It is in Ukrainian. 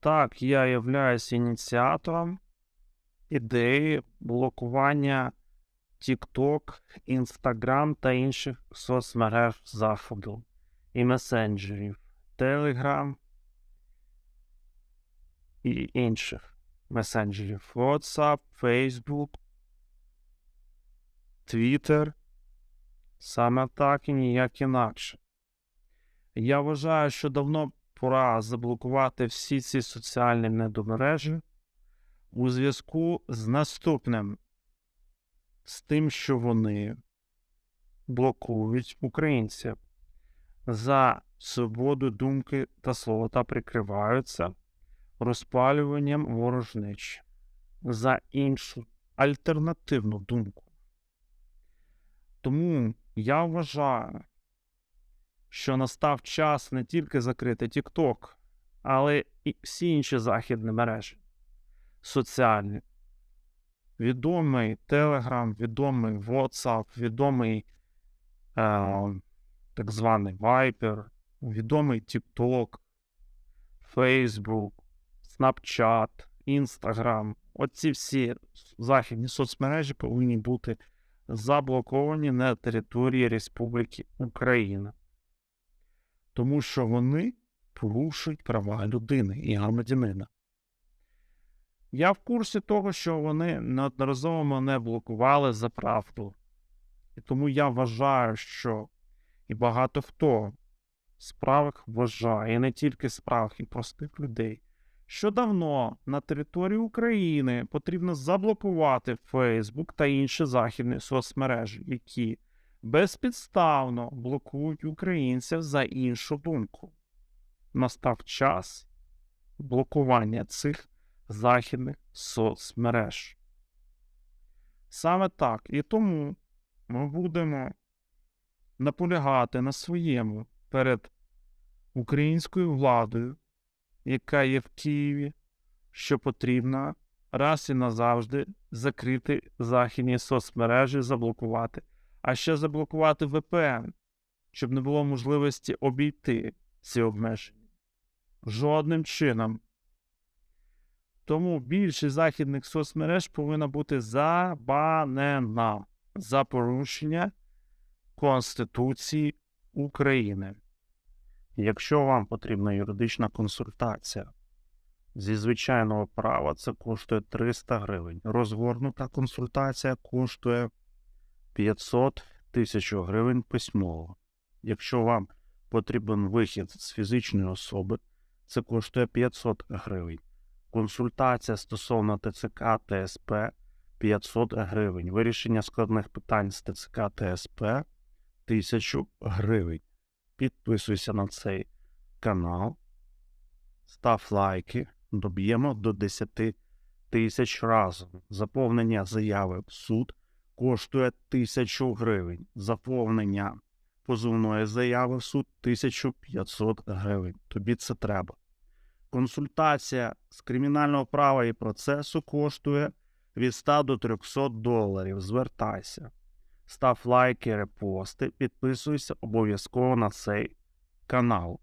Так, я являюсь ініціатором ідеї блокування TikTok, Instagram та інших соцмереж Заходу і месенджерів, Telegram і інших месенджерів WhatsApp, Facebook, Twitter. Саме так і ніяк інакше. Я вважаю, що давно пора заблокувати всі ці соціальні недомережі у зв'язку з наступним, з тим, що вони блокують українців. За свободу думки та слова та прикриваються розпалюванням ворожнечі. За іншу альтернативну думку. Тому я вважаю, що настав час не тільки закрити TikTok, але і всі інші західні мережі соціальні. Відомий Telegram, відомий WhatsApp, відомий е, так званий Viper, відомий TikTok, Facebook, Snapchat, Instagram. Оці всі західні соцмережі повинні бути заблоковані на території Республіки Україна. Тому що вони порушують права людини і громадянина. Я в курсі того, що вони неодноразово мене блокували за правду. І тому я вважаю, що і багато хто з правих вважає, і не тільки з правих, і простих людей, що давно на території України потрібно заблокувати Facebook та інші західні соцмережі, які безпідставно блокують українців за іншу думку. Настав час блокування цих західних соцмереж. Саме так і тому ми будемо наполягати на своєму перед українською владою, яка є в Києві, що потрібно раз і назавжди закрити західні соцмережі, заблокувати, а ще заблокувати VPN, щоб не було можливості обійти ці обмеження. Жодним чином. Тому більшість західних соцмереж повинна бути забанена за порушення Конституції України. Якщо вам потрібна юридична консультація зі звичайного права, це коштує 300 гривень. Розгорнута консультація коштує 500 тисяч гривень письмово. Якщо вам потрібен вихід з фізичної особи, це коштує 500 гривень. Консультація стосовно ТЦК ТСП 500 гривень. Вирішення складних питань з ТЦК ТСП 1000 гривень. Підписуйся на цей канал, став лайки, доб'ємо до 10 тисяч разом. Заповнення заяви в суд коштує 1000 гривень. Заповнення позовної заяви в суд 1500 гривень. Тобі це треба. Консультація з кримінального права і процесу коштує від 100 до 300 доларів. Звертайся. Став лайки, репости, підписуйся обов'язково на цей канал.